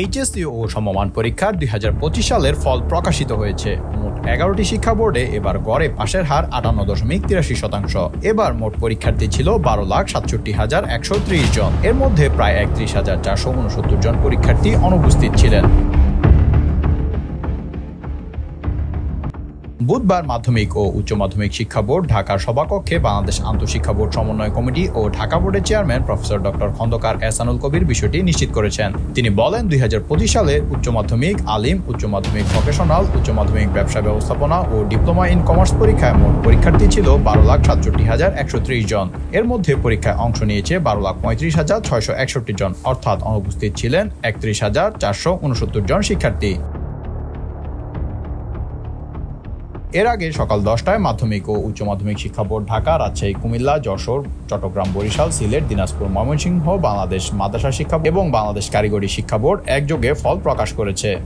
HSC ও সমমান পরীক্ষার দুই হাজার পঁচিশ সালের ফল প্রকাশিত হয়েছে। মোট এগারোটি শিক্ষা বোর্ডে এবার গড়ে পাশের হার আটান্ন দশমিক তিরাশি শতাংশ। এবার মোট পরীক্ষার্থী ছিল বারো লাখ সাতষট্টি হাজার একশো জন। এর মধ্যে প্রায় একত্রিশ হাজার চারশো উনসত্তর জন পরীক্ষার্থী অনুপস্থিত ছিলেন। বুধবার মাধ্যমিক ও উচ্চ মাধ্যমিক শিক্ষা বোর্ড ঢাকার সভাকক্ষে বাংলাদেশ আন্তঃশিক্ষা বোর্ড সমন্বয় কমিটি ও ঢাকা বোর্ডের chairman professor doctor Khondoker Ehsanul Kabir বিষয়টি নিশ্চিত করেছেন। তিনি বলেন, দুই হাজার পঁচিশ সালে উচ্চ মাধ্যমিক, আলিম, উচ্চ মাধ্যমিক ভোকেশনাল, উচ্চ মাধ্যমিক ব্যবসা ব্যবস্থাপনা ও ডিপ্লোমা ইন কমার্স পরীক্ষায় মোট পরীক্ষার্থী ছিল বারো লাখ সাতষট্টি হাজার একশো ত্রিশ জন। এর মধ্যে পরীক্ষায় অংশ নিয়েছে বারো লাখ পঁয়ত্রিশ হাজার ছয়শো একষট্টি জন, অর্থাৎ অনুপস্থিত ছিলেন একত্রিশ হাজার চারশো উনসত্তর জন শিক্ষার্থী। এর আগে সকাল দশটায় মাধ্যমিক ও উচ্চ মাধ্যমিক শিক্ষা বোর্ড ঢাকা, রাজশাহী, কুমিল্লা, যশোর, চট্টগ্রাম, বরিশাল, সিলেট, দিনাজপুর, ময়মনসিংহ, বাংলাদেশ মাদ্রাসা শিক্ষা এবং বাংলাদেশ কারিগরি শিক্ষা বোর্ড একযোগে ফল প্রকাশ করেছে।